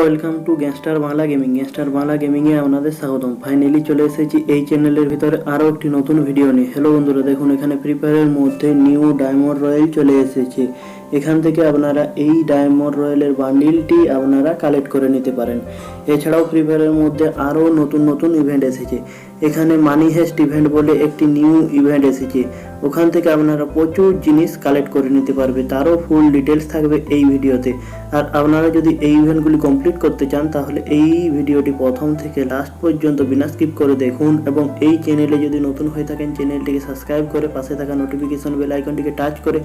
Welcome to gangster Bangla gaming gangster Bangla গেমিংয়ে আপনাদের স্বাগতম। Finally চলে এসেছি এই চ্যানেলের ভিতরে আরও একটি নতুন ভিডিও নিয়ে। হ্যালো বন্ধুরা, দেখুন, এখানে ফ্রি ফায়ারের মধ্যে নিউ ডায়মন্ড রয়্যাল চলে এসেছে। এখান থেকে আপনারা এই ডায়মন্ড রয়্যালের বান্ডিলটি আপনারা কালেক্ট করে নিতে পারেন। এছাড়াও ফ্রি ফায়ারের মধ্যে আরও নতুন নতুন ইভেন্ট এসেছে। এখানে মানি হেস্ট ইভেন্ট বলে একটি নিউ ইভেন্ট এসেছে। ওখান থেকে আপনারা প্রচুর জিনিস কালেক্ট করে নিতে পারবে, তারও ফুল ডিটেলস থাকবে এই ভিডিওতে। আর আপনারা যদি এই ইভেন্টগুলি কমপ্লিট করতে চান, তাহলে এই ভিডিওটি প্রথম থেকে লাস্ট পর্যন্ত বিনা স্কিপ করে দেখুন এবং এই চ্যানেলে যদি নতুন হয়ে থাকেন চ্যানেলটিকে সাবস্ক্রাইব করে পাশে থাকা নোটিফিকেশন বেল আইকনটিকে টাচ করে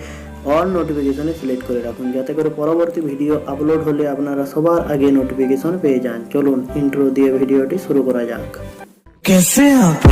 অল নোটিফিকেশনে সিলেক্ট করে রাখুন, যাতে করে পরবর্তী ভিডিও আপলোড হলে আপনারা সবার আগে নোটিফিকেশন পেয়ে যান। চলুন ইন্ট্রো দিয়ে ভিডিওটি শুরু করা যাক। कैसे आप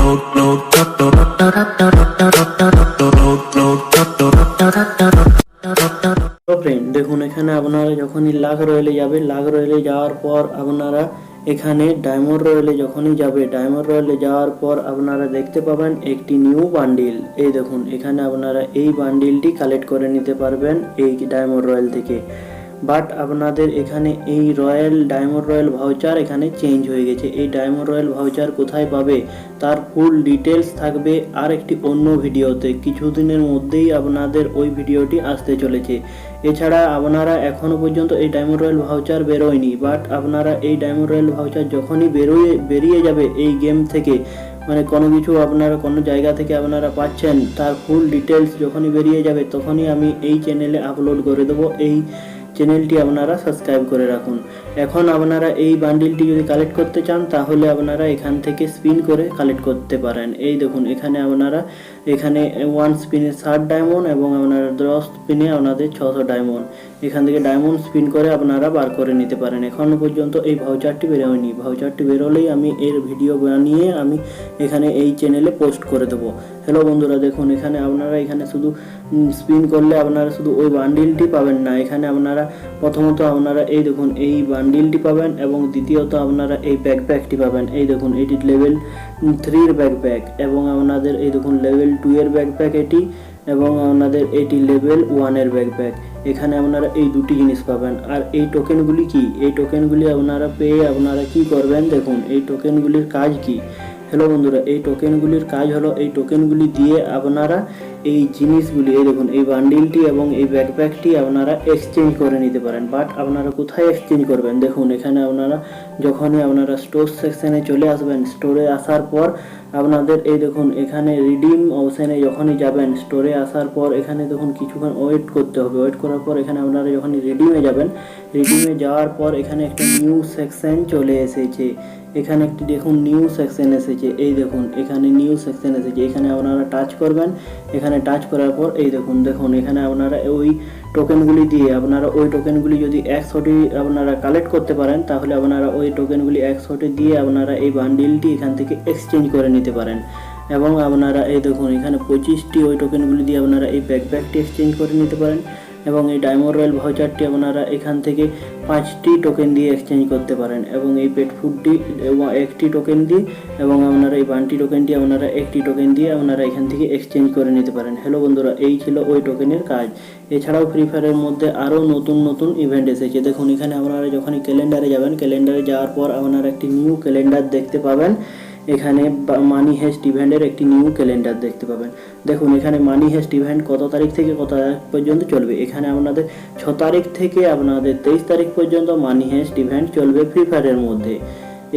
তো ফ্রেন্ড দেখুন এখানে আপনারা যখনই লাখ রয়েলে যাবে লাখ রয়েলে যাওয়ার পর আপনারা এখানে ডায়মন্ড রয়েলে যখনই যাবে ডায়মন্ড রয়েলে যাওয়ার পর আপনারা দেখতে পাবেন একটি নিউ বান্ডিল এই দেখুন এখানে আপনারা এই বান্ডিলটি কালেক্ট করে নিতে পারবেন এই ডায়মন্ড রয়্যাল থেকে বাট আপনাদের এখানে এই রয়্যাল ডায়মন্ড রয়্যাল ভাউচার এখানে চেঞ্জ হয়ে গেছে। এই ডায়মন্ড রয়্যাল ভাউচার কোথায় পাবে তার ফুল ডিটেলস থাকবে আর একটি অন্য ভিডিওতে। কিছুদিনের মধ্যেই আপনাদের ওই ভিডিওটি আসতে চলেছে। এছাড়া আপনারা এখনও পর্যন্ত এই ডায়মন্ড রয়্যাল ভাউচার বেরোয়নি, বাট আপনারা এই ডায়মন্ড রয়্যাল ভাউচার যখনই বেরোয়, বেরিয়ে যাবে এই গেম থেকে মানে কোনো কিছু আপনারা, কোনো জায়গা থেকে আপনারা পাচ্ছেন, তার ফুল ডিটেলস যখনই বেরিয়ে যাবে তখনই আমি এই চ্যানেলে আপলোড করে দেবো। এই চ্যানেলটি আপনারা সাবস্ক্রাইব করে রাখুন। এখন আপনারা এই বান্ডিলটি যদি কালেক্ট করতে চান, তাহলে আপনারা এখান থেকে স্পিন করে কালেক্ট করতে পারেন। এই দেখুন, এখানে আপনারা, এখানে ওয়ান স্পিনে ষাট ডায়মন্ড এবং আপনারা দশ স্পিনে আপনাদের ছশো ডায়মন্ড এখান থেকে ডায়মন্ড স্পিন করে আপনারা বার করে নিতে পারেন। এখনও পর্যন্ত এই ভাউচারটি বেরোয়নি। ভাউচারটি বেরোলেই আমি এর ভিডিও বানিয়ে আমি এখানে এই চ্যানেলে পোস্ট করে দেবো। হ্যালো বন্ধুরা, দেখুন, এখানে আপনারা এখানে শুধু স্পিন করলে আপনারা শুধু ওই বান্ডিলটি পাবেন না। এখানে আপনারা প্রথমত আপনারা এই দেখুন, এই বান্ডিলটি পাবেন এবং দ্বিতীয়ত আপনারা এই ব্যাকপ্যাকটি পাবেন। এই দেখুন, এটি লেভেল থ্রির ব্যাকপ্যাক এবং আপনাদের এই দেখুন লেভেল টু এর ব্যাকপ্যাক এটি এবং আপনাদের এটি লেভেল ওয়ানের ব্যাকপ্যাক এখানে আপনারা এই দুটি জিনিস পাবেন। আর এই টোকেনগুলি কি? এই টোকেনগুলি আপনারা পেয়ে আপনারা কি করবেন? দেখুন, এই টোকেনগুলির কাজ কি? হ্যালো বন্ধুরা, এই টোকেনগুলির কাজ হলো এই টোকেনগুলি দিয়ে আপনারা এই জিনিসগুলি, এই দেখুন, এই বান্ডিলটি এবং এই ব্যাকপ্যাকটি আপনারা এক্সচেঞ্জ করে নিতে পারেন। বাট আপনারা কোথায় এক্সচেঞ্জ করবেন? দেখুন, এখানে আপনারা যখনই আপনারা স্টোর সেকশানে চলে আসবেন স্টোরে আসার পর আপনাদের এই দেখুন, এখানে রিডিম অপশানে যখনই যাবেন স্টোরে আসার পর এখানে দেখুন, কিছুক্ষণ ওয়েট করতে হবে। ওয়েট করার পর এখানে আপনারা যখন রিডিমে যাবেন রিডিমে যাওয়ার পর এখানে একটা নিউ সেকশন চলে এসেছে। এখানে একটি দেখুন নিউ সেকশন এসেছে। এই দেখুন, এখানে নিউ সেকশন এসেছে। এখানে আপনারা টাচ করবেন। এখানে টাচ করার পর এই দেখুন দেখুন, এখানে আপনারা ওই টোকেনগুলি দিয়ে আপনারা ওই টোকেনগুলি যদি একশোটি আপনারা কালেক্ট করতে পারেন, তাহলে আপনারা ওই টোকেনগুলি একশোটি দিয়ে আপনারা এই বান্ডিলটি এখান থেকে এক্সচেঞ্জ করে নিতে পারেন। এবং আপনারা এই দেখুন, এখানে পঁচিশটি ওই টোকেনগুলি দিয়ে আপনারা এই ব্যাকপ্যাকটি এক্সচেঞ্জ করে নিতে পারেন। এবং এই ডায়মন্ড রয়্যাল ভাউচারটি আপনারা এখান থেকে পাঁচটি টোকেন দিয়ে এক্সচেঞ্জ করতে পারেন এবং এই পেট ফুডটি একটি টোকেন দিয়ে এবং আপনারা এই বান্টি টোকেনটি আপনারা একটি টোকেন দিয়ে আপনারা এখান থেকে এক্সচেঞ্জ করে নিতে পারেন। হ্যালো বন্ধুরা, এই ছিল ওই টোকেনের কাজ। এছাড়াও ফ্রি ফায়ারের মধ্যে আরও নতুন নতুন ইভেন্ট এসেছে। দেখুন, এখানে আপনারা যখনই ক্যালেন্ডারে যাবেন ক্যালেন্ডারে যাওয়ার পর আপনারা একটি নিউ ক্যালেন্ডার দেখতে পাবেন। এখানে মানি হেস্ট ইভেন্টের একটি নিউ ক্যালেন্ডার দেখতে পাবেন। দেখুন, এখানে মানি হেস্ট ইভেন্ট কত তারিখ থেকে কত তারিখ পর্যন্ত চলবে? এখানে আপনাদের ছ তারিখ থেকে আপনাদের তেইশ তারিখ পর্যন্ত মানি হেস্ট ইভেন্ট চলবে ফ্রি ফায়ারের মধ্যে।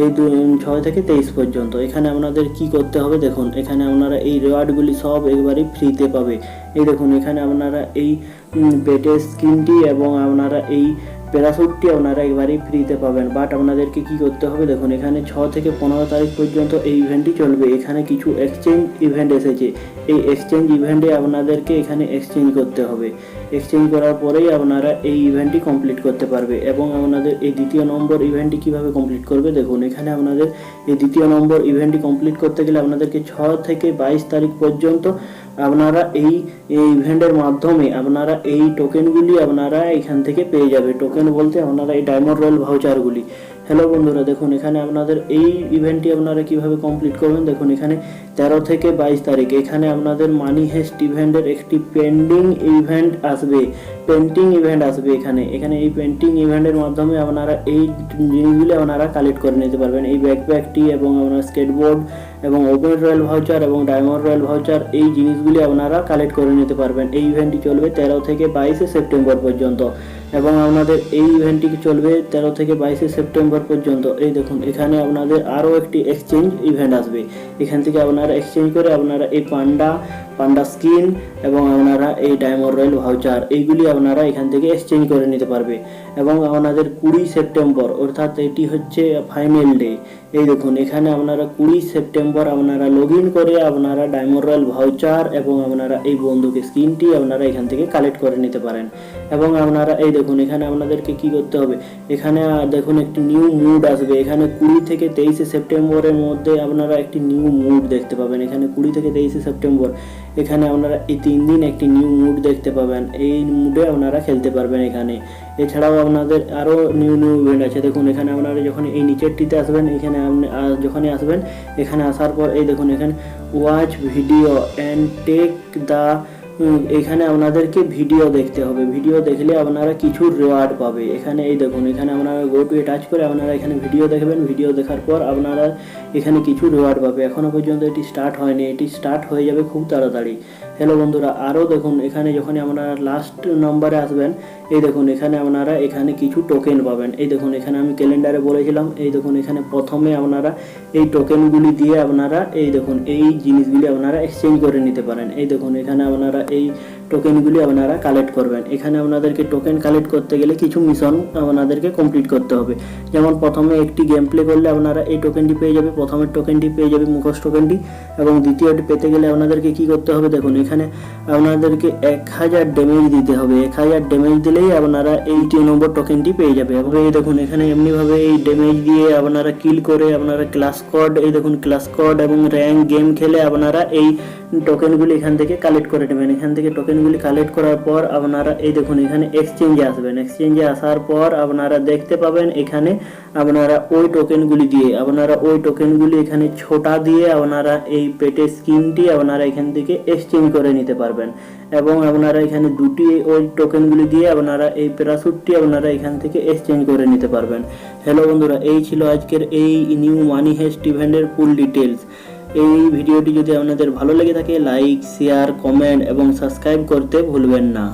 এই দু ছয় থেকে তেইশ পর্যন্ত। এখানে আপনাদের কি করতে হবে দেখুন, এখানে আপনারা এই রেওয়ার্ডগুলি সব একবারই ফ্রিতে পাবে। এই দেখুন, এখানে আপনারা এই পেটের স্কিনটি এবং আপনারা এই প্যারাশুটটি আপনারা এবারেই ফ্রিতে পাবেন। বাট আপনাদেরকে কি করতে হবে? দেখুন, এখানে ছ থেকে পনেরো তারিখ পর্যন্ত এই ইভেন্টটি চলবে। এখানে কিছু এক্সচেঞ্জ ইভেন্ট এসেছে। এই এক্সচেঞ্জ ইভেন্টে আপনাদেরকে এখানে এক্সচেঞ্জ করতে হবে। এক্সচেঞ্জ করার পরেই আপনারা এই ইভেন্টটি কমপ্লিট করতে পারবে এবং আপনাদের এই দ্বিতীয় নম্বর ইভেন্টটি কীভাবে কমপ্লিট করবে? দেখুন, এখানে আপনাদের এই দ্বিতীয় নম্বর ইভেন্টটি কমপ্লিট করতে গেলে আপনাদেরকে ছ থেকে বাইশ তারিখ পর্যন্ত আপনারা এই ইভেন্টের মাধ্যমে আপনারা এই টোকেনগুলি আপনারা এখান থেকে পেয়ে যাবে। টোকেন বলতে আপনারা এই ডায়মন্ড রয়্যাল ভাউচারগুলি হ্যালো বন্ধুরা, দেখুন, এখানে আপনাদের এই ইভেন্টটি আপনারা কীভাবে কমপ্লিট করবেন? দেখুন, এখানে তেরো থেকে বাইশ তারিখ, এখানে আপনাদের মানি হেস্ট ইভেন্টের একটি পেন্ডিং ইভেন্ট আসবে পেন্টিং ইভেন্ট আসবে এখানে। এখানে এই পেন্টিং ইভেন্টের মাধ্যমে আপনারা এই জিনিসগুলি আপনারা কালেক্ট করে নিতে পারবেন। এই ব্যাকপ্যাকটি এবং আপনার স্কেটবোর্ড এবং ওপেন রয়্যাল ভাউচার এবং ডায়মন্ড রয়্যাল ভাউচার এই জিনিসগুলি আপনারা কালেক্ট করে নিতে পারবেন। এই ইভেন্টটি চলবে তেরো থেকে বাইশে সেপ্টেম্বর পর্যন্ত। এবং আপনাদের এই ইভেন্টটি চলবে তেরো থেকে বাইশে সেপ্টেম্বর পর্যন্ত? এই দেখুন, এখানে আপনাদের আরও একটি এক্সচেঞ্জ ইভেন্ট আসবে। এখান থেকে আপনারা এক্সচেঞ্জ করে আপনারা এই পান্ডা পান্ডা স্কিন এবং আপনারা এই ডায়মন্ড রয়্যাল ভাউচার এইগুলি আপনারা এখান থেকে এক্সচেঞ্জ করে নিতে পারবে। এবং আপনাদের কুড়ি সেপ্টেম্বর, অর্থাৎ এটি হচ্ছে ফাইনাল ডে এই দেখুন, এখানে আপনারা কুড়ি সেপ্টেম্বর আপনারা লগ করে আপনারা ডায়মন্ড রয়্যাল ভাউচার এবং আপনারা এই বন্ধুকে স্কিনটি আপনারা এখান থেকে কালেক্ট করে নিতে পারেন। এবং আপনারা, এই দেখুন, এখানে আপনাদেরকে কি করতে হবে? এখানে দেখুন, একটি নিউ মুড আসবে। এখানে কুড়ি থেকে তেইশে সেপ্টেম্বরের মধ্যে আপনারা একটি নিউ মুড দেখতে পাবেন। এখানে কুড়ি থেকে তেইশে সেপ্টেম্বর। এখানে আপনারা এই তিন দিন একটি নিউ মুড দেখতে পাবেন। এই মুডে আপনারা খেলতে পারবেন এখানে। এছাড়াও আপনাদের আরও নিউ নিউ ইভেন্ট আছে। দেখুন, এখানে আপনারা যখন এই নিচেরটিতে আসবেন, এখানে আপনি যখনই আসবেন, এখানে আসার পর, এই দেখুন, এখানে watch video and take the এখানে আপনাদেরকে ভিডিও দেখতে হবে। ভিডিও দেখলে আপনারা কিছু রেওয়ার্ড পাবে। এখানে এই দেখুন, এখানে আপনারা গো টু টাচ করে আপনারা এখানে ভিডিও দেখবেন। ভিডিও দেখার পর আপনারা এখানে কিছু রেওয়ার্ড পাবে। এখনও পর্যন্ত এটি স্টার্ট হয়নি। এটি স্টার্ট হয়ে যাবে খুব তাড়াতাড়ি। হ্যালো বন্ধুরা আরও দেখুন, এখানে যখন আপনারা লাস্ট নম্বরে আসবেন, এই দেখুন, এখানে আপনারা এখানে কিছু টোকেন পাবেন। এই দেখুন, এখানে আমি ক্যালেন্ডারে বলেছিলাম, এই দেখুন, এখানে প্রথমে আপনারা এই টোকেনগুলি দিয়ে আপনারা এই দেখুন, এই জিনিসগুলি আপনারা এক্সচেঞ্জ করে নিতে পারেন। এই দেখুন, এখানে আপনারা এই টোকেনগুলি আপনারা কালেক্ট করবেন। এখানে আপনাদেরকে টোকেন কালেক্ট করতে গেলে কিছু মিশন আপনাদেরকে কমপ্লিট করতে হবে। যেমন প্রথমে একটি গেম প্লে করলে আপনারা এই টোকেনটি পেয়ে যাবে প্রথমের টোকেনটি পেয়ে যাবে মুখোশ টোকেনটি এবং দ্বিতীয়টি পেতে গেলে আপনাদেরকে কি করতে হবে দেখুন, এখানে আপনাদেরকে এক হাজার ড্যামেজ দিতে হবে। এক হাজার ড্যামেজ দিলেই আপনারা এই তিন নম্বর টোকেনটি পেয়ে যাবে। এবং এই দেখুন, এখানে এমনিভাবে এই ড্যামেজ দিয়ে আপনারা কিল করে আপনারা ক্লাস কোড এই দেখুন ক্লাস কোড এবং র্যাঙ্ক গেম খেলে আপনারা এই টোকেনগুলি এখান থেকে কালেক্ট করে নেবেন। এখান থেকে টোকেনগুলি কালেক্ট করার পর আপনারা, এই দেখুন, এখানে এক্সচেঞ্জে আসবেন। এক্সচেঞ্জে আসার পর আপনারা দেখতে পাবেন এখানে আপনারা ওই টোকেনগুলি দিয়ে, আপনারা ওই টোকেনগুলি এখানে ছোটা দিয়ে আপনারা এই পেটের স্কিনটি আপনারা এখান থেকে এক্সচেঞ্জ করে নিতে পারবেন। এবং আপনারা এখানে দুটি ওই টোকেনগুলি দিয়ে আপনারা এই প্যারাসুটটি আপনারা এখান থেকে এক্সচেঞ্জ করে নিতে পারবেন। হ্যালো বন্ধুরা, এই ছিল আজকের এই নিউ মানি হেস্ট ইভেন্টের ফুল ডিটেলস এই ভিডিওটি যদি আপনাদের ভালো লেগে থাকে লাইক শেয়ার কমেন্ট এবং সাবস্ক্রাইব করতে ভুলবেন না।